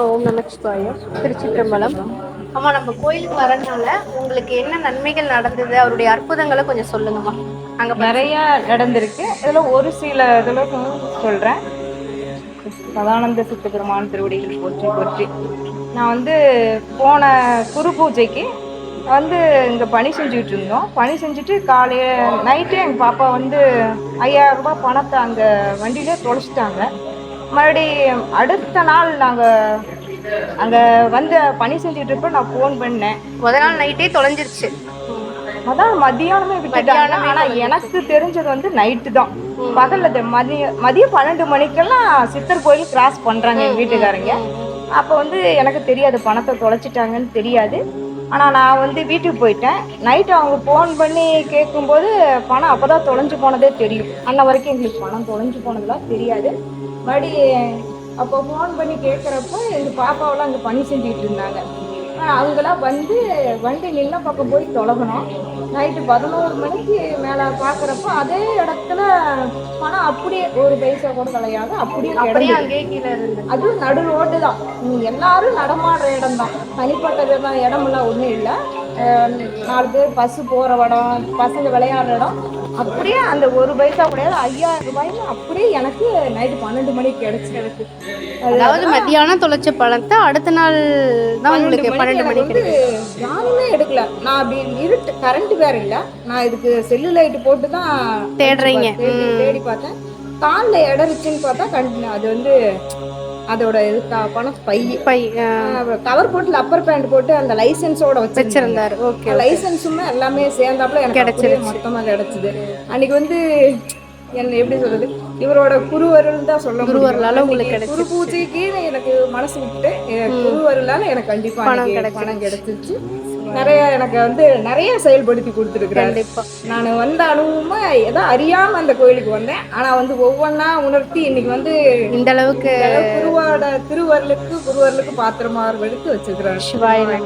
ஓம் நமச்சிவாயம் திருச்சிற்றம்பலம். அம்மா நம்ம கோயிலுக்கு வரனால உங்களுக்கு என்ன நன்மைகள் நடந்தது? அவருடைய அற்புதங்களை கொஞ்சம் சொல்லுங்கம்மா. அங்க நிறைய நடந்திருக்கு. இதுல ஒரு சில இதுல சொல்றேன். சதானந்த சித்த பெருமான் திருவடிகள் போற்றி போற்றி. நான் வந்து போன குரு பூஜைக்கு வந்து இங்கே பணி செஞ்சுட்டு இருந்தோம். பணி செஞ்சுட்டு காலையில் நைட்டே எங்கள் பாப்பா வந்து ஐயாயிரம் ரூபாய் பணத்தை அங்கே வண்டியில தொலைச்சிட்டாங்க. மறுபடி அடுத்த நாள் நாங்கள் அங்கே வந்து பணி செஞ்சுட்டு இருப்ப நான் ஃபோன் பண்ணேன். முத நாள் நைட்டே தொலைஞ்சிருச்சு. அதான் மத்தியானமே விட்டுட்டாங்க. மத்தியானமே ஆனா எனக்கு தெரிஞ்சது வந்து நைட்டு தான். பகல்ல தெ- மதிய மதியம் பன்னெண்டு மணிக்கெல்லாம் சித்தர் கோயில் கிராஸ் பண்றாங்க எங்க வீட்டுக்காரங்க. அப்ப வந்து எனக்கு தெரியாது பணத்தை தொலைச்சிட்டாங்கன்னு தெரியாது. ஆனால் நான் வந்து வீட்டுக்கு போயிட்டேன். நைட்டு அவங்க ஃபோன் பண்ணி கேட்கும்போது பணம் அப்போ தான் தொலைஞ்சு போனதே தெரியும். அன்ன வரைக்கும் எங்களுக்கு பணம் தொலைஞ்சு போனதெல்லாம் தெரியாது. மறுபடி அப்போ ஃபோன் பண்ணி கேட்குறப்ப எங்கள் பாப்பாவெல்லாம் அங்கே பணி செஞ்சுக்கிட்டு இருந்தாங்க. அவங்களாம் வந்து வண்டி நின்ன பக்கம் போய் தொலைகணும். நைட்டு பதினோரு மணிக்கு மேலே பார்க்குறப்ப அதே இடத்துல பணம் அப்படியே ஒரு பைசா கூட கலையாது அப்படியே இருந்து அதுவும் நடு ரோடு தான். எல்லாரும் நடமாடுற இடம் தான் தனிப்பட்ட இடம் இடமெல்லாம் ஒன்றும் இல்லை. நாலு பேர் பஸ்ஸு போகிற இடம் பசங்க விளையாடுற இடம். அப்படியே அந்த ஒரு பைசா கிடையாது ஐயாயிரம் ரூபாய்னு அப்படியே எனக்கு நைட்டு பன்னெண்டு மணிக்கு கிடைச்சிருக்கு அதாவது மத்தியானம் தொலைச்ச பழத்தை அடுத்த நாள் தான் உங்களுக்கு பன்னெண்டு மணிக்கு யாருமே எடுக்கல. நான் அப்படி இருட்டு கரண்ட் வேற இல்ல. நான் இதுக்கு செல்லு லைட் போட்டு தான் தேடுறீங்க. தேடி பார்த்தேன். காலில் இடறிச்சுன்னு பார்த்தா கண்டு அது வந்து அதோட இது க- பணம் பை பை கவர் போட்டு அப்பர் பேண்ட் போட்டு அந்த லைசென்ஸோட வச்சிருந்தாரு. ஓகே லைசென்ஸுமே எல்லாமே சேர்ந்தாப்புல எனக்கு கிடைச்சிருச்சு. மொத்தமா கிடைச்சது. அன்னைக்கு வந்து என்ன எப்படி சொல்றது? இவரோட குருவருள் தான் சொல்ல. குருவருளால உங்களுக்கு அன்னைக்கு குரு பூஜைக்கு எனக்கு மனசு விட்டு குருவருளால எனக்கு கண்டிப்பா பணம் அன்னைக்கு பணம் கிடைச்சிருச்சு. நிறைய எனக்கு வந்து நிறைய செயல்படுத்தி கொடுத்துருக்குறாரு. நான் வந்த அனுபவமா ஏதோ அறியாம அந்த கோயிலுக்கு வந்தேன். ஆனா வந்து ஒவ்வொன்றா உணர்த்தி இன்னைக்கு வந்து இந்த அளவுக்கு குருவோட திருவருளுக்கு குருவருளுக்கு பாத்திரமா எடுத்து வச்சிருக்கிறாரு. சிவாய